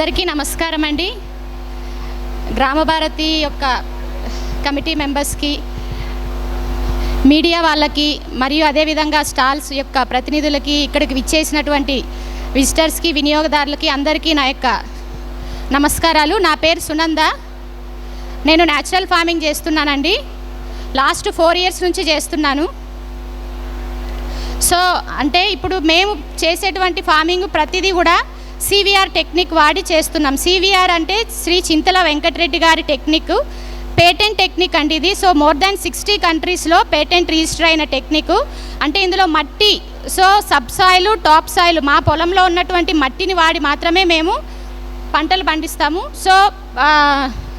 అందరికీ నమస్కారం అండి. గ్రామభారతి యొక్క కమిటీ మెంబర్స్కి మీడియా వాళ్ళకి మరియు అదేవిధంగా స్టాల్స్ యొక్క ప్రతినిధులకి ఇక్కడికి విచ్చేసినటువంటి విజిటర్స్కి వినియోగదారులకి అందరికీ నా యొక్క నమస్కారాలు. నా పేరు సునంద. నేను న్యాచురల్ ఫార్మింగ్ చేస్తున్నానండి. లాస్ట్ ఫోర్ ఇయర్స్ నుంచి చేస్తున్నాను. సో అంటే ఇప్పుడు మేము చేసేటువంటి ఫార్మింగ్ ప్రతిదీ కూడా సివిఆర్ టెక్నిక్ వాడి చేస్తున్నాం. సివిఆర్ అంటే శ్రీ చింతల వెంకటరెడ్డి గారి టెక్నిక్ పేటెంట్ టెక్నిక్ అండి ఇది. సో మోర్ దాన్ సిక్స్టీ కంట్రీస్లో పేటెంట్ రిజిస్టర్ అయిన టెక్నిక్ అంటే ఇందులో మట్టి so sub soil top soil మా పొలంలో ఉన్నటువంటి మట్టిని వాడి మాత్రమే మేము పంటలు పండిస్తాము. సో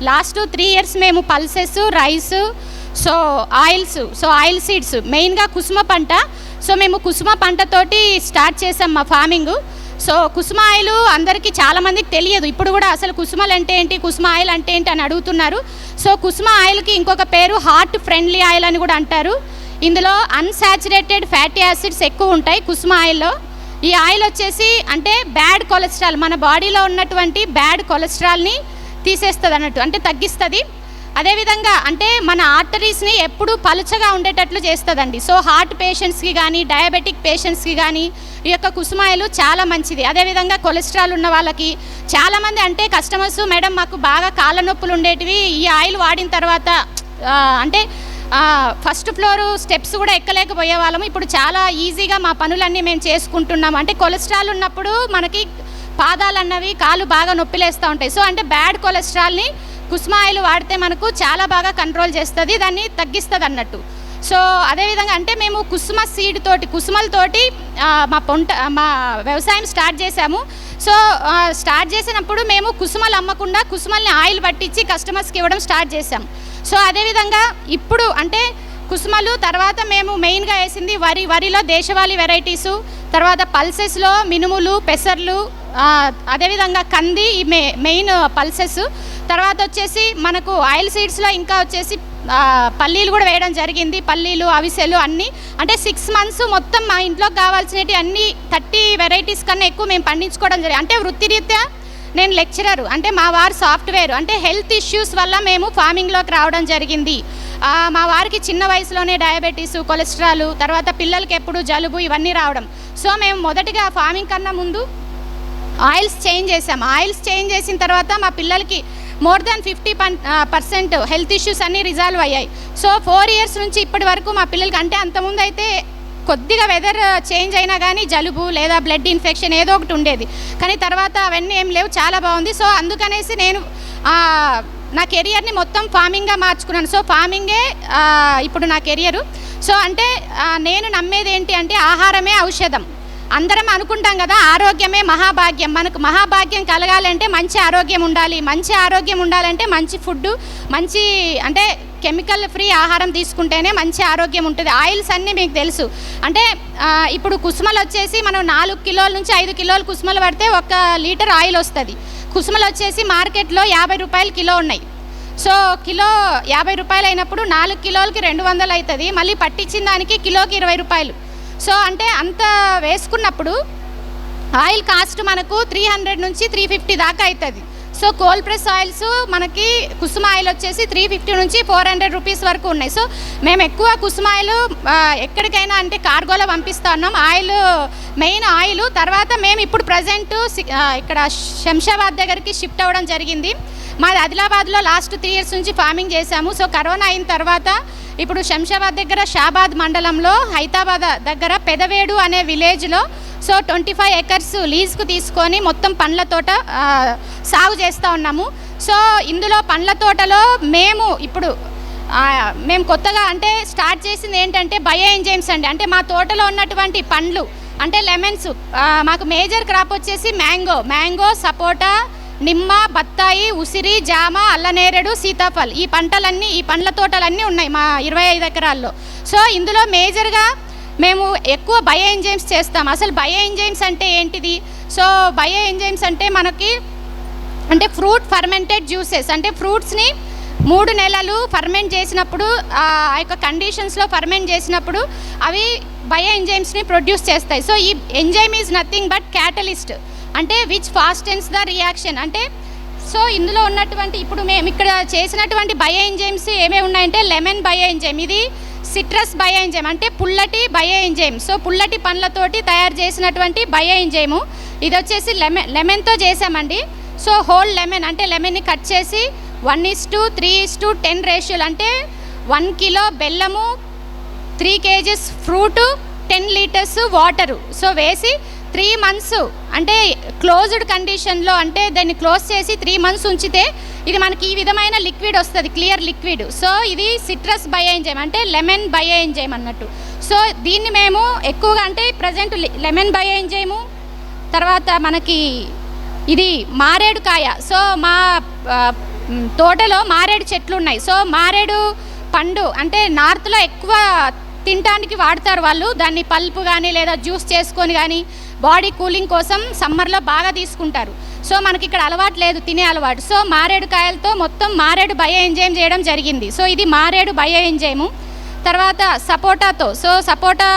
లాస్ట్ త్రీ ఇయర్స్ మేము pulses rice so oils so oil seeds మెయిన్గా కుసుమ పంట. సో మేము కుసుమ పంటతోటి స్టార్ట్ చేసాం మా ఫార్మింగ్ సో కుసుమ ఆయిల్ అందరికీ చాలామందికి తెలియదు. ఇప్పుడు కూడా అసలు కుసుమలు అంటే ఏంటి కుసుమ ఆయిల్ అంటే ఏంటి అని అడుగుతున్నారు. సో కుసుమ ఆయిల్కి ఇంకొక పేరు హార్ట్ ఫ్రెండ్లీ ఆయిల్ అని కూడా అంటారు. ఇందులో అన్సాచురేటెడ్ ఫ్యాటీ యాసిడ్స్ ఎక్కువ ఉంటాయి కుసుమ ఆయిల్లో ఈ ఆయిల్ వచ్చేసి అంటే బ్యాడ్ కొలెస్ట్రాల్ మన బాడీలో ఉన్నటువంటి బ్యాడ్ కొలెస్ట్రాల్ని తీసేస్తుంది అన్నట్టు అంటే తగ్గిస్తుంది. అదేవిధంగా అంటే మన ఆర్టరీస్ని ఎప్పుడూ పలుచగా ఉండేటట్లు చేస్తుందండి. సో హార్ట్ పేషెంట్స్కి కానీ డయాబెటిక్ పేషెంట్స్కి కానీ ఈ యొక్క కుసుమాయలు చాలా మంచిది. అదేవిధంగా కొలెస్ట్రాల్ ఉన్న వాళ్ళకి చాలామంది అంటే కస్టమర్స్ మేడం మాకు బాగా కాళ్ళ నొప్పులు ఉండేటివి ఈ ఆయిల్ వాడిన తర్వాత అంటే ఫస్ట్ ఫ్లోర్ స్టెప్స్ కూడా ఎక్కలేకపోయే వాళ్ళము ఇప్పుడు చాలా ఈజీగా మా పనులన్నీ మేము చేసుకుంటున్నాము. అంటే కొలెస్ట్రాల్ ఉన్నప్పుడు మనకి పాదాలు అన్నవి కాళ్ళు బాగా నొప్పిలేస్తూ ఉంటాయి. సో అంటే బ్యాడ్ కొలెస్ట్రాల్ని కుసుమ ఆయిల్ వాడితే మనకు చాలా బాగా కంట్రోల్ చేస్తుంది దాన్ని తగ్గిస్తుంది అన్నట్టు సో అదేవిధంగా అంటే మేము కుసుమ సీడ్ తోటి కుసుమలతోటి మా పొంట మా వ్యవసాయం స్టార్ట్ చేశాము. సో స్టార్ట్ చేసినప్పుడు మేము కుసుమలు అమ్మకుండా కుసుమల్ని ఆయిల్ పట్టించి కస్టమర్స్కి ఇవ్వడం స్టార్ట్ చేశాం. సో అదేవిధంగా ఇప్పుడు అంటే కుసుమలు తర్వాత మేము మెయిన్గా వేసింది వరి వరిలో దేశవాళీ వెరైటీసు తర్వాత పల్సెస్లో మినుములు పెసర్లు అదేవిధంగా కంది ఈ మెయిన్ పల్సెస్ తర్వాత వచ్చేసి మనకు ఆయిల్ సీడ్స్లో ఇంకా వచ్చేసి పల్లీలు కూడా వేయడం జరిగింది. పల్లీలు అవిసెలు అన్నీ. అంటే సిక్స్ మంత్స్ మొత్తం మా ఇంట్లోకి కావాల్సినవి అన్నీ థర్టీ వెరైటీస్ కన్నా ఎక్కువ మేము పండించుకోవడం జరిగింది. అంటే వృత్తిరీత్యా నేను లెక్చరర్ అంటే మా వారు సాఫ్ట్వేర్ అంటే హెల్త్ ఇష్యూస్ వల్ల మేము ఫార్మింగ్లోకి రావడం జరిగింది. మా వారికి చిన్న వయసులోనే డయాబెటీస్ కొలెస్ట్రాల్ తర్వాత పిల్లలకి ఎప్పుడు జలుబు ఇవన్నీ రావడం. సో మేము మొదటిగా ఫార్మింగ్ కన్నా ముందు ఆయిల్స్ చేంజ్ చేసాం. ఆయిల్స్ చేంజ్ చేసిన తర్వాత మా పిల్లలకి more than fifty percent health issues అన్నీ రిజాల్వ్ అయ్యాయి. సో ఫోర్ ఇయర్స్ నుంచి ఇప్పటి వరకు మా పిల్లలకి అంటే అంతకుముందు అయితే కొద్దిగా వెదర్ చేంజ్ uh, అయినా కానీ జలుబు లేదా బ్లడ్ ఇన్ఫెక్షన్ ఏదో ఒకటి ఉండేది. కానీ తర్వాత అవన్నీ ఏం లేవు చాలా బాగుంది. సో అందుకనేసి నేను నా కెరియర్ని మొత్తం ఫార్మింగ్గా మార్చుకున్నాను. సో ఫార్మింగే ఇప్పుడు నా కెరియరు సో అంటే నేను నమ్మేది ఏంటి అంటే ఆహారమే ఔషధం. అందరం అనుకుంటాం కదా ఆరోగ్యమే మహాభాగ్యం. మనకు మహాభాగ్యం కలగాలంటే మంచి ఆరోగ్యం ఉండాలి. మంచి ఆరోగ్యం ఉండాలంటే మంచి ఫుడ్ మంచి అంటే కెమికల్ ఫ్రీ ఆహారం తీసుకుంటేనే మంచి ఆరోగ్యం ఉంటుంది. ఆయిల్స్ అన్నీ మీకు తెలుసు. అంటే ఇప్పుడు కుసుమలు వచ్చేసి మనం నాలుగు కిలోల నుంచి ఐదు కిలోలు కుసుమలు పడితే ఒక లీటర్ ఆయిల్ వస్తుంది. కుసుమలు వచ్చేసి మార్కెట్లో యాభై రూపాయలు కిలో ఉన్నాయి. సో కిలో యాభై రూపాయలు అయినప్పుడు నాలుగు కిలోలకి రెండు వందలు అవుతుంది మళ్ళీ పట్టించిన దానికి కిలోకి ఇరవై రూపాయలు. సో అంటే అంత వేసుకున్నప్పుడు ఆయిల్ కాస్ట్ మనకు త్రీ హండ్రెడ్ నుంచి త్రీ ఫిఫ్టీ దాకా అవుతుంది సో కోల్ ప్రెస్ ఆయిల్స్ మనకి కుసుమ ఆయిల్ వచ్చేసి త్రీ ఫిఫ్టీ నుంచి ఫోర్ హండ్రెడ్ రూపీస్ వరకు ఉన్నాయి. సో మేము ఎక్కువ కుసుమ ఆయిల్ ఎక్కడికైనా అంటే కార్గోలో పంపిస్తా ఉన్నాం ఆయిల్ మెయిన్ ఆయిల్. తర్వాత మేము ఇప్పుడు ప్రజెంట్ ఇక్కడ శంషాబాద్ దగ్గరికి షిఫ్ట్ అవ్వడం జరిగింది. మాది ఆదిలాబాద్లో లాస్ట్ త్రీ ఇయర్స్ నుంచి ఫార్మింగ్ చేశాము. సో కరోనా అయిన తర్వాత ఇప్పుడు శంషాబాద్ దగ్గర షాబాద్ మండలంలో హైదరాబాద్ దగ్గర పెదవేడు అనే విలేజ్లో సో ట్వంటీ ఫైవ్ ఎకర్స్ లీజ్కు తీసుకొని మొత్తం పండ్ల తోట సాగు చేస్తూ ఉన్నాము. సో ఇందులో పండ్ల తోటలో మేము ఇప్పుడు మేము కొత్తగా అంటే స్టార్ట్ చేసింది ఏంటంటే బయో ఎంజైమ్స్ అండి. అంటే మా తోటలో ఉన్నటువంటి పండ్లు అంటే లెమన్స్ మాకు మేజర్ క్రాప్ వచ్చేసి మ్యాంగో. మ్యాంగో సపోటా నిమ్మ బత్తాయి ఉసిరి జామ అల్లనేరేడు సీతాఫల్. ఈ పంటలన్నీ ఈ పండ్ల తోటలన్నీ ఉన్నాయి మా ఇరవై ఐదు ఎకరాల్లో. సో ఇందులో మేజర్గా మేము ఎక్కువ బయో ఎంజైమ్స్ చేస్తాం. అసలు బయో ఎంజైమ్స్ అంటే ఏంటిది? సో బయో ఎంజైమ్స్ అంటే మనకి అంటే ఫ్రూట్ ఫర్మెంటెడ్ జ్యూసెస్. అంటే ఫ్రూట్స్ని మూడు నెలలు ఫర్మెంట్ చేసినప్పుడు ఆ యొక్క కండిషన్స్లో ఫర్మెంట్ చేసినప్పుడు అవి బయో ఎంజైమ్స్ని ప్రొడ్యూస్ చేస్తాయి. సో ఈ enzyme is nothing but catalyst. అంటే విచ్ ఫాస్టెన్స్ ద రియాక్షన్ అంటే సో ఇందులో ఉన్నటువంటి ఇప్పుడు మేము ఇక్కడ చేసినటువంటి బయో ఎంజైమ్స్ ఏమేమి ఉన్నాయంటే లెమన్ బయో ఎంజైమ్ ఇది సిట్రస్ బయో ఎంజైమ్ అంటే పుల్లటి బయో ఎంజైమ్ సో పుల్లటి పండ్లతోటి తయారు చేసినటువంటి బయో ఎంజైము ఇది వచ్చేసి లెమన్ లెమన్తో చేసామండి సో హోల్ లెమన్ అంటే లెమన్ని కట్ చేసి one is to three is to ten రేషియోలు అంటే వన్ కిలో బెల్లము three kgs fruit ten litres water so వేసి త్రీ మంత్స్ అంటే క్లోజ్డ్ కండిషన్లో అంటే దాన్ని క్లోజ్ చేసి త్రీ మంత్స్ ఉంచితే ఇది మనకి ఈ విధమైన లిక్విడ్ వస్తుంది క్లియర్ లిక్విడ్. సో ఇది సిట్రస్ బయోఎంజైమ్ అంటే లెమన్ బయోఎంజైమ్ అన్నట్టు. సో దీన్ని మేము ఎక్కువగా అంటే ప్రజెంట్ లెమన్ బయోఎంజైము తర్వాత మనకి ఇది మారేడు కాయ సో మా తోటలో మారేడు చెట్లు ఉన్నాయి. సో మారేడు పండు అంటే నార్త్లో ఎక్కువ తినడానికి వాడతారు వాళ్ళు. దాన్ని పల్పు కానీ లేదా జ్యూస్ చేసుకొని కానీ బాడీ కూలింగ్ కోసం సమ్మర్లో బాగా తీసుకుంటారు. సో మనకి ఇక్కడ అలవాటు లేదు తినే అలవాటు. సో మారేడు కాయలతో మొత్తం మారేడు బయో ఎంజైమ్ చేయడం జరిగింది. సో ఇది మారేడు బయో ఎంజైము. తర్వాత సపోటాతో సో సపోటా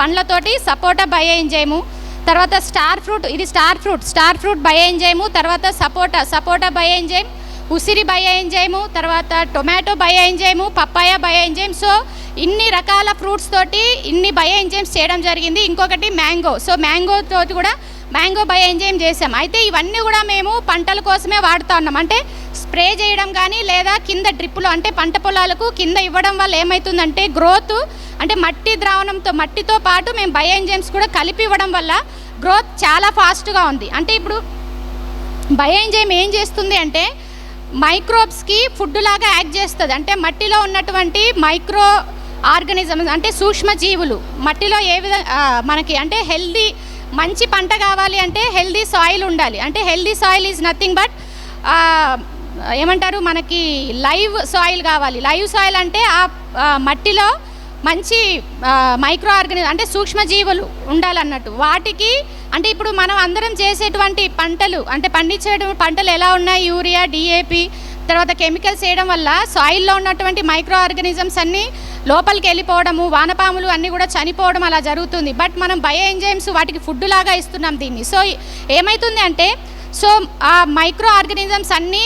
పండ్లతోటి సపోటా బయో ఎంజైము. తర్వాత స్టార్ ఫ్రూట్ ఇది star fruit star fruit bio enzyme. తర్వాత సపోటా సపోటా బయో ఎంజైమ్. ఉసిరి బయో ఎంజైము తర్వాత tomato bio enzyme papaya bio enzyme so ఇన్ని రకాల ఫ్రూట్స్ తోటి ఇన్ని బయో ఎంజైమ్స్ చేయడం జరిగింది. ఇంకొకటి మ్యాంగో. సో మ్యాంగో తోటి కూడా మ్యాంగో బయో ఎంజైమ్ చేసాం. అయితే ఇవన్నీ కూడా మేము పంటల కోసమే వాడుతూ ఉన్నాం. అంటే స్ప్రే చేయడం కానీ లేదా కింద డ్రిప్పులు అంటే పంట పొలాలకు కింద ఇవ్వడం వల్ల ఏమవుతుందంటే గ్రోత్ అంటే మట్టి ద్రావణంతో మట్టితో పాటు మేము బయో ఎంజైమ్స్ కూడా కలిపి ఇవ్వడం వల్ల గ్రోత్ చాలా ఫాస్ట్గా ఉంది. అంటే ఇప్పుడు బయో ఎంజైమ్ ఏం చేస్తుంది అంటే మైక్రోబ్స్కి ఫుడ్ లాగా యాక్ట్ చేస్తుంది. అంటే మట్టిలో ఉన్నటువంటి మైక్రో ఆర్గనిజమ్స్ అంటే సూక్ష్మజీవులు. మట్టిలో ఏ విధంగా మనకి అంటే హెల్దీ మంచి పంట కావాలి అంటే హెల్దీ సాయిల్ ఉండాలి. అంటే healthy soil is nothing but ఏమంటారు? మనకి లైవ్ సాయిల్ కావాలి. లైవ్ సాయిల్ అంటే ఆ, మట్టిలో మంచి మైక్రో ఆర్గనిజం అంటే సూక్ష్మజీవులు ఉండాలన్నట్టు. వాటికి అంటే ఇప్పుడు మనం అందరం చేసేటువంటి పంటలు అంటే పండించే పంటలు ఎలా ఉన్నాయి? యూరియా డిఏపి తర్వాత కెమికల్స్ వేయడం వల్ల సాయిల్లో ఉన్నటువంటి మైక్రో ఆర్గనిజమ్స్ అన్నీ లోపలికి వెళ్ళిపోవడము వానపాములు అన్నీ కూడా చనిపోవడం అలా జరుగుతుంది. బట్ మనం బయో ఎంజైమ్స్ వాటికి ఫుడ్ లాగా ఇస్తున్నాం దీన్ని. సో ఏమవుతుంది అంటే సో ఆ మైక్రో ఆర్గనిజమ్స్ అన్నీ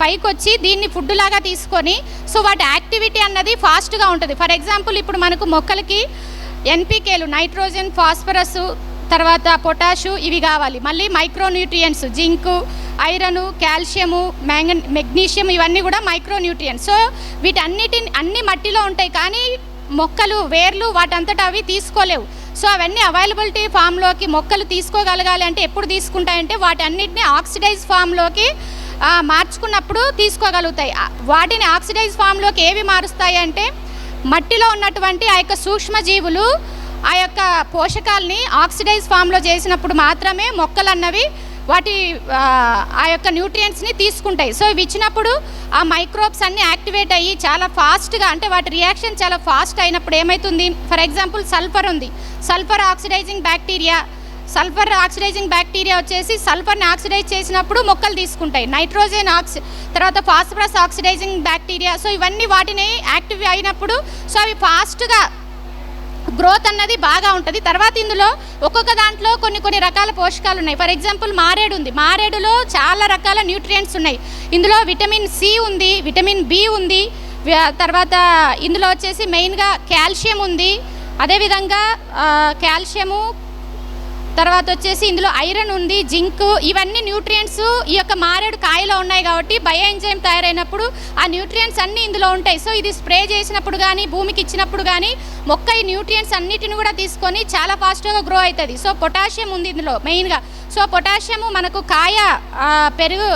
పైకి వచ్చి దీన్ని ఫుడ్ లాగా తీసుకొని సో వాటి యాక్టివిటీ అన్నది ఫాస్ట్గా ఉంటుంది. ఫర్ ఎగ్జాంపుల్ ఇప్పుడు మనకు మొక్కలకి ఎన్పికేలు నైట్రోజన్ ఫాస్ఫరస్ తర్వాత పొటాషు ఇవి కావాలి. మళ్ళీ micronutrients zinc iron calcium మ్యాంగన్ magnesium ఇవన్నీ కూడా మైక్రోన్యూట్రియంట్స్. సో వీటన్నిటిని అన్ని మట్టిలో ఉంటాయి కానీ మొక్కలు వేర్లు వాటంతటా అవి తీసుకోలేవు. సో అవన్నీ అవైలబిలిటీ ఫామ్లోకి మొక్కలు తీసుకోగలగాలి అంటే ఎప్పుడు తీసుకుంటాయంటే వాటి అన్నిటిని ఆక్సిడైజ్ ఫామ్లోకి మార్చుకున్నప్పుడు తీసుకోగలుగుతాయి. వాటిని ఆక్సిడైజ్ ఫామ్లోకి ఏవి మారుస్తాయి అంటే మట్టిలో ఉన్నటువంటి ఆ యొక్క సూక్ష్మజీవులు ఆ యొక్క పోషకాలని ఆక్సిడైజ్ ఫామ్లో చేసినప్పుడు మాత్రమే మొక్కలు అన్నవి వాటి ఆ, యొక్క న్యూట్రియంట్స్ని తీసుకుంటాయి. సో ఇవి ఇచ్చినప్పుడు ఆ మైక్రోబ్స్ అన్నీ యాక్టివేట్ అయ్యి చాలా ఫాస్ట్గా అంటే వాటి రియాక్షన్ చాలా ఫాస్ట్ అయినప్పుడు ఏమవుతుంది ఫర్ ఎగ్జాంపుల్ సల్ఫర్ ఉంది. Sulphur oxidizing bacteria sulphur oxidizing bacteria వచ్చేసి సల్ఫర్ని ఆక్సిడైజ్ చేసినప్పుడు మొక్కలు తీసుకుంటాయి. నైట్రోజన్ ఆక్సి తర్వాత ఫాస్ఫరస్ ఆక్సిడైజింగ్ బ్యాక్టీరియా సో ఇవన్నీ వాటిని యాక్టివ్ అయినప్పుడు సో అవి ఫాస్ట్గా గ్రోత్ అన్నది బాగా ఉంటుంది. తర్వాత ఇందులో ఒక్కొక్క దాంట్లో కొన్ని కొన్ని రకాల పోషకాలు ఉన్నాయి ఫర్ ఎగ్జాంపుల్ మారేడు ఉంది. మారేడులో చాలా రకాల న్యూట్రియంట్స్ ఉన్నాయి. ఇందులో విటమిన్ సి ఉంది విటమిన్ బి ఉంది తర్వాత ఇందులో వచ్చేసి మెయిన్గా కాల్షియం ఉంది. అదేవిధంగా కాల్షియము తర్వాత వచ్చేసి ఇందులో ఐరన్ ఉంది జింక్ ఇవన్నీ న్యూట్రియంట్స్ ఈ యొక్క మారేడు కాయలో ఉన్నాయి కాబట్టి బయో ఎంజైమ్ తయారైనప్పుడు ఆ న్యూట్రియంట్స్ అన్నీ ఇందులో ఉంటాయి. సో ఇది స్ప్రే చేసినప్పుడు కానీ భూమికి ఇచ్చినప్పుడు కానీ మొక్క ఈ న్యూట్రియంట్స్ అన్నిటిని కూడా తీసుకొని చాలా ఫాస్ట్గా గ్రో అవుతుంది. సో పొటాషియం ఉంది ఇందులో మెయిన్గా. సో పొటాషియము మనకు కాయ పెరుగు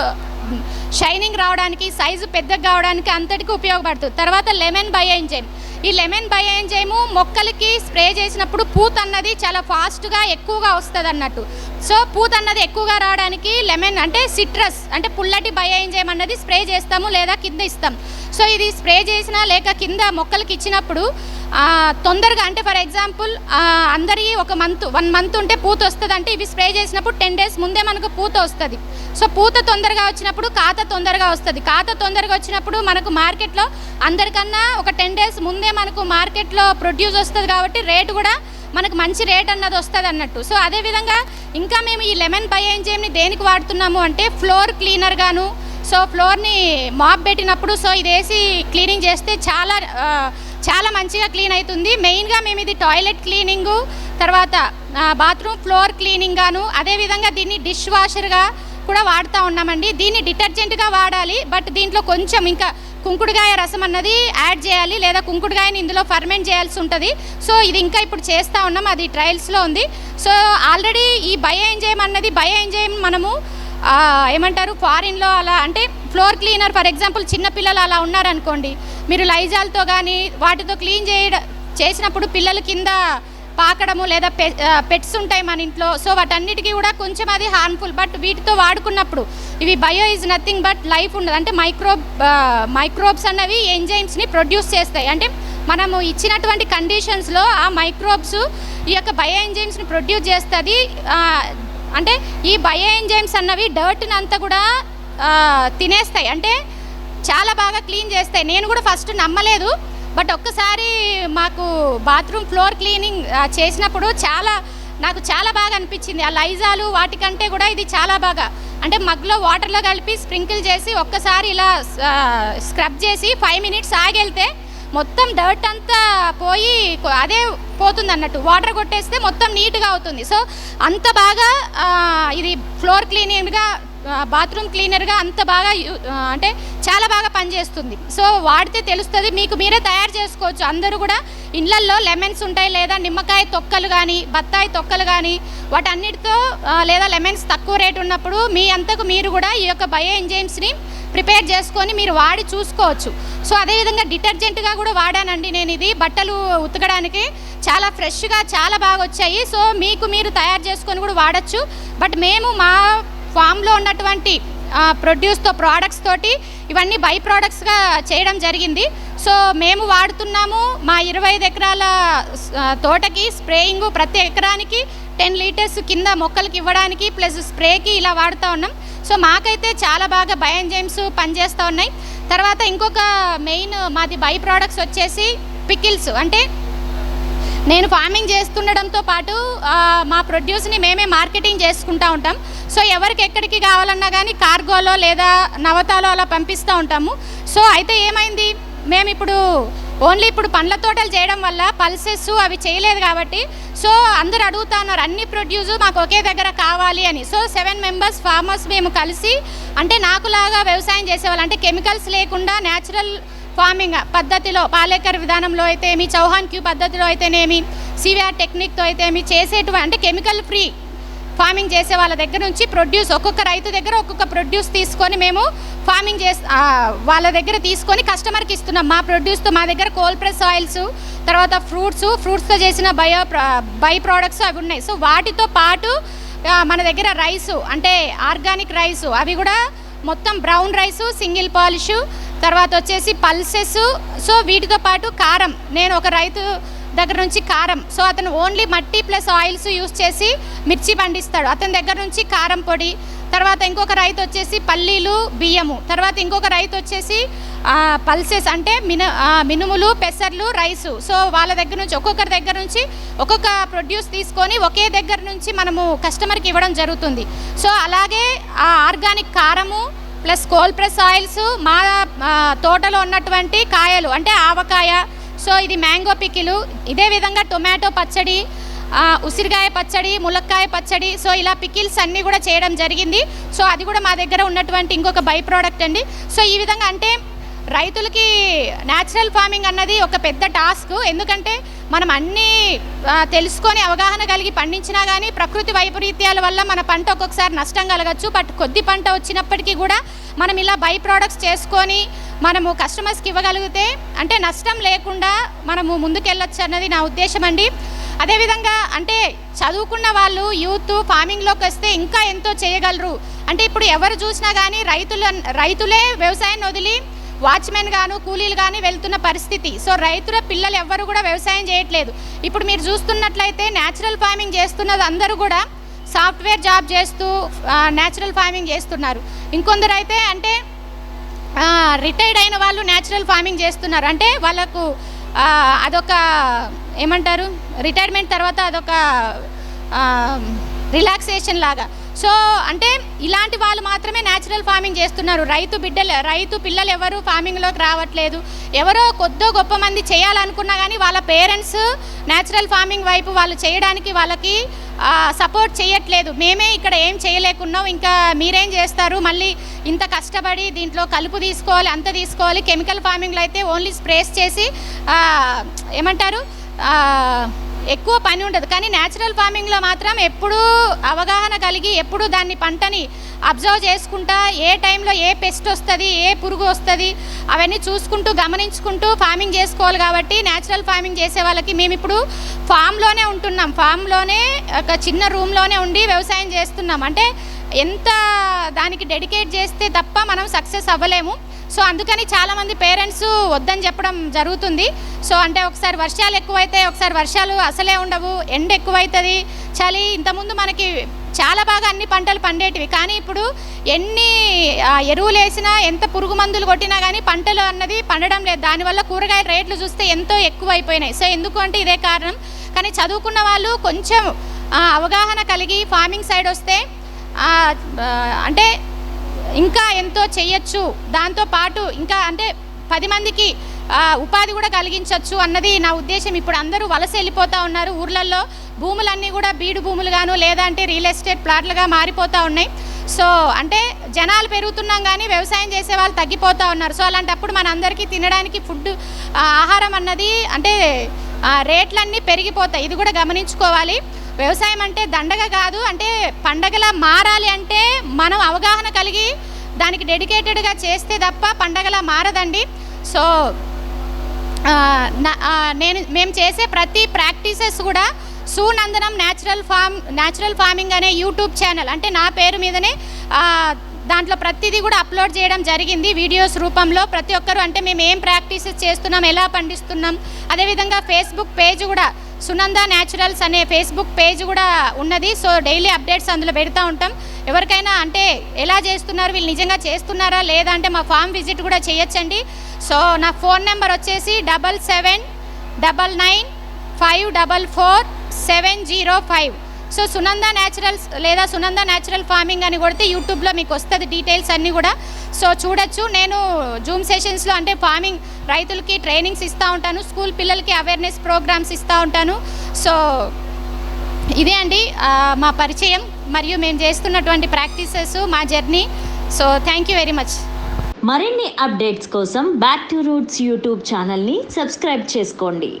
షైనింగ్ రావడానికి సైజు పెద్దగా కావడానికి అంతటికి ఉపయోగపడుతుంది. తర్వాత లెమన్ బయో ఎంజైమ్ ఈ లెమన్ బయోఎంజైము మొక్కలకి స్ప్రే చేసినప్పుడు పూత అన్నది చాలా ఫాస్ట్గా ఎక్కువగా వస్తుంది అన్నట్టు సో పూత అన్నది ఎక్కువగా రావడానికి లెమన్ అంటే సిట్రస్ అంటే పుల్లటి బయోఎంజైమ్ అన్నది స్ప్రే చేస్తాము లేదా కింద ఇస్తాం. సో ఇది స్ప్రే చేసినా లేక కింద మొక్కలకి ఇచ్చినప్పుడు తొందరగా అంటే ఫర్ ఎగ్జాంపుల్ అందరి ఒక మంత్ వన్ మంత్ ఉంటే పూత వస్తుంది అంటే ఇవి స్ప్రే చేసినప్పుడు టెన్ డేస్ ముందే మనకు పూత వస్తుంది. సో పూత తొందరగా వచ్చినప్పుడు కాత తొందరగా వస్తుంది. కాత తొందరగా వచ్చినప్పుడు మనకు మార్కెట్లో అందరికన్నా ఒక టెన్ డేస్ ముందే మనకు మార్కెట్లో ప్రొడ్యూస్ వస్తుంది కాబట్టి రేటు కూడా మనకు మంచి రేట్ అన్నది వస్తుంది అన్నట్టు. సో అదేవిధంగా ఇంకా మేము ఈ లెమన్ బయోఎంజేమ్ని దేనికి వాడుతున్నాము అంటే ఫ్లోర్ క్లీనర్ గాను సో ఫ్లోర్ని మాప్ పెట్టినప్పుడు సో ఇది వేసి క్లీనింగ్ చేస్తే చాలా చాలా మంచిగా క్లీన్ అవుతుంది. మెయిన్గా మేము ఇది టాయిలెట్ క్లీనింగు తర్వాత బాత్రూమ్ ఫ్లోర్ క్లీనింగ్ గాను అదేవిధంగా దీన్ని డిష్ వాషర్గా కూడా వాడుతూ ఉన్నామండి. దీన్ని డిటర్జెంట్గా వాడాలి బట్ దీంట్లో కొంచెం ఇంకా కుంకుడుగాయ రసం అన్నది యాడ్ చేయాలి లేదా కుంకుడుగాయని ఇందులో ఫర్మెంట్ చేయాల్సి ఉంటుంది. సో ఇది ఇంకా ఇప్పుడు చేస్తూ ఉన్నాం అది ట్రయల్స్లో ఉంది. సో ఆల్రెడీ ఈ బయో ఎంజైమ్ అన్నది బయో ఎంజైమ్ మనము ఏమంటారు ఫారిన్లో అలా అంటే ఫ్లోర్ క్లీనర్ ఫర్ ఎగ్జాంపుల్ చిన్నపిల్లలు అలా ఉన్నారనుకోండి మీరు లైజాల్తో కానీ వాటితో క్లీన్ చేయడం చేసినప్పుడు పిల్లలు కింద పాకడము లేదా పె పెట్స్ ఉంటాయి మన ఇంట్లో సో వాటన్నిటికీ కూడా కొంచెం అది హార్మ్ఫుల్ బట్ వీటితో వాడుకున్నప్పుడు ఇవి bio is nothing but life ఉండదు. అంటే మైక్రోబ్ మైక్రోబ్స్ అన్నవి ఎంజైమ్స్ని ప్రొడ్యూస్ చేస్తాయి. అంటే మనము ఇచ్చినటువంటి కండిషన్స్లో ఆ మైక్రోబ్స్ ఈ యొక్క బయో ఎంజైమ్స్ని ప్రొడ్యూస్ చేస్తుంది అంటే ఈ బయో ఎంజైమ్స్ అన్నవి డర్ట్ని అంతా కూడా తినేస్తాయి. అంటే చాలా బాగా క్లీన్ చేస్తాయి. నేను కూడా ఫస్ట్ నమ్మలేదు. బట్ ఒక్కసారి మాకు బాత్రూమ్ ఫ్లోర్ క్లీనింగ్ చేసినప్పుడు చాలా నాకు చాలా బాగా అనిపించింది. ఆ లైజాలు వాటికంటే కూడా ఇది చాలా బాగా. అంటే మగ్లో వాటర్లో కలిపి స్ప్రింకిల్ చేసి ఒక్కసారి ఇలా స్క్రబ్ చేసి ఫైవ్ మినిట్స్ ఆగెళ్తే మొత్తం డర్ట్ అంతా పోయి అదే పోతుంది అన్నట్టు వాటర్ కొట్టేస్తే మొత్తం నీట్గా అవుతుంది. సో అంత బాగా ఇది ఫ్లోర్ క్లీనింగ్గా బాత్రూమ్ క్లీనర్గా అంత బాగా అంటే చాలా బాగా పనిచేస్తుంది. సో వాడితే తెలుస్తుంది మీకు మీరే తయారు చేసుకోవచ్చు. అందరూ కూడా ఇళ్ళల్లో లెమన్స్ ఉంటాయి లేదా నిమ్మకాయ తొక్కలు కానీ బత్తాయి తొక్కలు కానీ వాటన్నిటితో లేదా లెమన్స్ తక్కువ రేట్ ఉన్నప్పుడు మీ అంతకు మీరు కూడా ఈ యొక్క బయో ఎంజైమ్స్ని ప్రిపేర్ చేసుకొని మీరు వాడి చూసుకోవచ్చు. సో అదేవిధంగా డిటర్జెంట్గా కూడా వాడానండి నేను ఇది. బట్టలు ఉతకడానికి చాలా ఫ్రెష్గా చాలా బాగా వచ్చాయి సో మీకు మీరు తయారు చేసుకొని కూడా వాడచ్చు. బట్ మేము మా ఫామ్లో ఉన్నటువంటి ప్రొడ్యూస్తో ప్రోడక్ట్స్ తోటి ఇవన్నీ బై ప్రోడక్ట్స్గా చేయడం జరిగింది. సో మేము వాడుతున్నాము మా ఇరవై ఐదు ఎకరాల తోటకి స్ప్రేయింగ్ ప్రతి ఎకరానికి టెన్ లీటర్స్ కింద మొక్కలకి ఇవ్వడానికి ప్లస్ స్ప్రేకి ఇలా వాడుతూ ఉన్నాం. సో మాకైతే చాలా బాగా బయోజైమ్స్ పనిచేస్తూ ఉన్నాయి. తర్వాత ఇంకొక మెయిన్ మాది బై ప్రోడక్ట్స్ వచ్చేసి పికిల్స్. అంటే నేను ఫార్మింగ్ చేస్తుండడంతో పాటు మా ప్రొడ్యూస్ని మేమే మార్కెటింగ్ చేసుకుంటూ ఉంటాం. సో ఎవరికి ఎక్కడికి కావాలన్నా కానీ కార్గోలో లేదా నవతాలో అలా పంపిస్తూ ఉంటాము. సో అయితే ఏమైంది? మేము ఇప్పుడు ఓన్లీ ఇప్పుడు పండ్ల తోటలు చేయడం వల్ల పల్సెస్ అవి చేయలేదు కాబట్టి సో అందరు అడుగుతా ఉన్నారు అన్ని ప్రొడ్యూస్ మాకు ఒకే దగ్గర కావాలి అని. సో సెవెన్ మెంబర్స్ ఫార్మర్స్ మేము కలిసి అంటే నాకులాగా వ్యవసాయం చేసేవాళ్ళు అంటే కెమికల్స్ లేకుండా న్యాచురల్ ఫార్మింగ్ పద్ధతిలో పాలేకర్ విధానంలో అయితే ఏమి చౌహాన్ క్యూ పద్ధతిలో అయితేనేమి సివిఆర్ టెక్నిక్తో అయితేమి చేసేటువంటి అంటే కెమికల్ ఫ్రీ ఫార్మింగ్ చేసే వాళ్ళ దగ్గర నుంచి ప్రొడ్యూస్ ఒక్కొక్క రైతు దగ్గర ఒక్కొక్క ప్రొడ్యూస్ తీసుకొని మేము ఫార్మింగ్ చేసి వాళ్ళ దగ్గర తీసుకొని కస్టమర్కి ఇస్తున్నాం. మా ప్రొడ్యూస్తో మా దగ్గర కోల్ ప్రెస్ ఆయిల్స్ తర్వాత ఫ్రూట్స్ ఫ్రూట్స్తో చేసిన బయో బై ప్రోడక్ట్స్ అవి ఉన్నాయి. సో వాటితో పాటు మన దగ్గర రైస్ అంటే ఆర్గానిక్ రైస్ అవి కూడా మొత్తం బ్రౌన్ రైస్ సింగిల్ పాలిష్ తర్వాత వచ్చేసి పల్సెస్. సో వీటితో పాటు కారం. నేను ఒక రైతు దగ్గర నుంచి కారం. సో అతను ఓన్లీ మట్టి ప్లస్ ఆయిల్స్ యూస్ చేసి మిర్చి పండిస్తాడు. అతని దగ్గర నుంచి కారం పొడి. తర్వాత ఇంకొక రైతు వచ్చేసి పల్లీలు బియ్యము. తర్వాత ఇంకొక రైతు వచ్చేసి పల్సెస్ అంటే మిన మినుములు పెసర్లు రైసు. సో వాళ్ళ దగ్గర నుంచి ఒక్కొక్కరి దగ్గర నుంచి ఒక్కొక్క ప్రొడ్యూస్ తీసుకొని ఒకే దగ్గర నుంచి మనము కస్టమర్కి ఇవ్వడం జరుగుతుంది. సో అలాగే ఆ ఆర్గానిక్ కారము ప్లస్ కోల్ ప్రెస్ ఆయిల్స్ మా తోటలో ఉన్నటువంటి కాయలు అంటే ఆవకాయ సో ఇది మ్యాంగో పికిలు ఇదే విధంగా టొమాటో పచ్చడి ఉసిరికాయ పచ్చడి ములక్కాయ పచ్చడి సో ఇలా పికిల్స్ అన్నీ కూడా చేయడం జరిగింది. సో అది కూడా మా దగ్గర ఉన్నటువంటి ఇంకొక బై ప్రోడక్ట్ అండి. సో ఈ విధంగా అంటే రైతులకి న్యాచురల్ ఫార్మింగ్ అన్నది ఒక పెద్ద టాస్క్ ఎందుకంటే మనం అన్నీ తెలుసుకొని అవగాహన కలిగి పండించినా కానీ ప్రకృతి వైపరీత్యాల వల్ల మన పంట ఒక్కొక్కసారి నష్టం కలగచ్చు. బట్ కొద్ది పంట వచ్చినప్పటికీ కూడా మనం ఇలా బై ప్రోడక్ట్స్ చేసుకొని మనము కస్టమర్స్కి ఇవ్వగలిగితే అంటే నష్టం లేకుండా మనము ముందుకెళ్ళొచ్చు అన్నది నా ఉద్దేశం అండి. అదేవిధంగా అంటే చదువుకున్న వాళ్ళు యూత్ ఫార్మింగ్లోకి వస్తే ఇంకా ఎంతో చేయగలరు. అంటే ఇప్పుడు ఎవరు చూసినా కానీ రైతులు రైతులే వ్యవసాయాన్ని వదిలి వాచ్మెన్ గాను కూలీలు కానీ వెళ్తున్న పరిస్థితి. సో రైతుల పిల్లలు ఎవ్వరు కూడా వ్యవసాయం చేయట్లేదు. ఇప్పుడు మీరు చూస్తున్నట్లయితే న్యాచురల్ ఫార్మింగ్ చేస్తున్నది అందరూ కూడా సాఫ్ట్వేర్ జాబ్ చేస్తూ న్యాచురల్ ఫార్మింగ్ చేస్తున్నారు. ఇంకొందరు అయితే అంటే రిటైర్డ్ అయిన వాళ్ళు న్యాచురల్ ఫార్మింగ్ చేస్తున్నారు. అంటే వాళ్ళకు అదొక ఏమంటారు? రిటైర్మెంట్ తర్వాత అదొక రిలాక్సేషన్ లాగా. సో అంటే ఇలాంటి వాళ్ళు మాత్రమే న్యాచురల్ ఫార్మింగ్ చేస్తున్నారు. రైతు బిడ్డలు రైతు పిల్లలు ఎవరు ఫార్మింగ్లోకి రావట్లేదు. ఎవరో కొద్దో గొప్ప మంది చేయాలనుకున్నా కానీ వాళ్ళ పేరెంట్స్ న్యాచురల్ ఫార్మింగ్ వైపు వాళ్ళు చేయడానికి వాళ్ళకి సపోర్ట్ చేయట్లేదు. మేమే ఇక్కడ ఏం చేయలేకున్నాం. ఇంకా మీరేం చేస్తారు? మళ్ళీ ఇంత కష్టపడి దీంట్లో కలుపు తీసుకోవాలి అంత తీసుకోవాలి కెమికల్ ఫార్మింగ్లో అయితే ఓన్లీ స్ప్రేస్ చేసి ఏమంటారు? ఎక్కువ పని ఉండదు. కానీ న్యాచురల్ ఫార్మింగ్లో మాత్రం ఎప్పుడూ అవగాహన కలిగి ఎప్పుడు దాన్ని పంటని అబ్జర్వ్ చేసుకుంటా ఏ టైంలో ఏ పెస్ట్ వస్తుంది ఏ పురుగు వస్తుంది అవన్నీ చూసుకుంటూ గమనించుకుంటూ ఫార్మింగ్ చేసుకోవాలి కాబట్టి న్యాచురల్ ఫార్మింగ్ చేసే వాళ్ళకి మేము ఇప్పుడు ఫామ్లోనే ఉంటున్నాం. ఫామ్లోనే ఒక చిన్న రూమ్లోనే ఉండి వ్యవసాయం చేస్తున్నాం. అంటే ఎంత దానికి డెడికేట్ చేస్తే తప్ప మనం సక్సెస్ అవ్వలేము. సో అందుకని చాలామంది పేరెంట్స్ వద్దని చెప్పడం జరుగుతుంది. సో అంటే ఒకసారి వర్షాలు ఎక్కువైతే ఒకసారి వర్షాలు అసలే ఉండవు ఎండ ఎక్కువైతుంది. చలి ఇంతకుముందు మనకి చాలా బాగా అన్ని పంటలు పండేటివి. కానీ ఇప్పుడు ఎన్ని ఎరువులు వేసినా ఎంత పురుగు మందులు కొట్టినా కానీ పంటలు అన్నది పండడం లేదు. దానివల్ల కూరగాయల రేట్లు చూస్తే ఎంతో ఎక్కువ అయిపోయినాయి సో ఎందుకు అంటే ఇదే కారణం. కానీ చదువుకున్న వాళ్ళు కొంచెం అవగాహన కలిగి ఫార్మింగ్ సైడ్ వస్తే అంటే ఇంకా ఎంతో చేయొచ్చు. దాంతో పాటు ఇంకా అంటే పది మందికి ఉపాధి కూడా కలిగించవచ్చు అన్నది నా ఉద్దేశం. ఇప్పుడు అందరూ వలస వెళ్ళిపోతూ ఉన్నారు. ఊర్లలో భూములన్నీ కూడా బీడు భూములుగాను లేదంటే రియల్ ఎస్టేట్ ప్లాట్లుగా మారిపోతూ ఉన్నాయి. సో అంటే జనాలు పెరుగుతున్నాం కానీ వ్యవసాయం చేసే వాళ్ళు తగ్గిపోతూ ఉన్నారు. సో అలాంటప్పుడు మనందరికీ తినడానికి ఫుడ్ ఆహారం అన్నది అంటే రేట్లన్నీ పెరిగిపోతాయి. ఇది కూడా గమనించుకోవాలి. వ్యవసాయం అంటే దండగ కాదు అంటే పండగలా మారాలి అంటే మనం అవగాహన కలిగి దానికి డెడికేటెడ్గా చేస్తే తప్ప పండగలా మారదండి. సో నా- నేను మేము చేసే ప్రతి ప్రాక్టీసెస్ కూడా సూనందనం న్యాచురల్ ఫార్మ్ న్యాచురల్ ఫార్మింగ్ అనే యూట్యూబ్ ఛానల్ అంటే నా పేరు మీదనే దాంట్లో ప్రతిదీ కూడా అప్లోడ్ చేయడం జరిగింది. వీడియోస్ రూపంలో ప్రతి ఒక్కరు అంటే మేము ఏం ప్రాక్టీసెస్ చేస్తున్నాం ఎలా పండిస్తున్నాం అదేవిధంగా ఫేస్బుక్ పేజ్ కూడా సునంద న్యాచురల్స్ అనే ఫేస్బుక్ పేజ్ కూడా ఉన్నది. సో డైలీ అప్డేట్స్ అందులో పెడతా ఉంటాం. ఎవరికైనా అంటే ఎలా చేస్తున్నారు వీళ్ళు నిజంగా చేస్తున్నారా లేదా అంటే మా ఫామ్ విజిట్ కూడా చేయొచ్చండి. సో నా ఫోన్ నెంబర్ వచ్చేసి double seven double nine five double four seven zero five. So Sunanda Naturals లేదా సునంద న్యాచురల్ ఫార్మింగ్ అని కొడితే యూట్యూబ్లో మీకు వస్తుంది డీటెయిల్స్ అన్నీ కూడా. సో చూడొచ్చు. నేను జూమ్ సెషన్స్లో అంటే ఫార్మింగ్ రైతులకి ట్రైనింగ్స్ ఇస్తూ ఉంటాను. స్కూల్ పిల్లలకి అవేర్నెస్ ప్రోగ్రామ్స్ ఇస్తూ ఉంటాను. సో ఇదే అండి మా పరిచయం మరియు మేము చేస్తున్నటువంటి ప్రాక్టీసెస్ మా journey. So thank you very much. మరిన్ని అప్డేట్స్ కోసం బ్యాక్ టు రూట్స్ యూట్యూబ్ ఛానల్ని సబ్స్క్రైబ్ చేసుకోండి.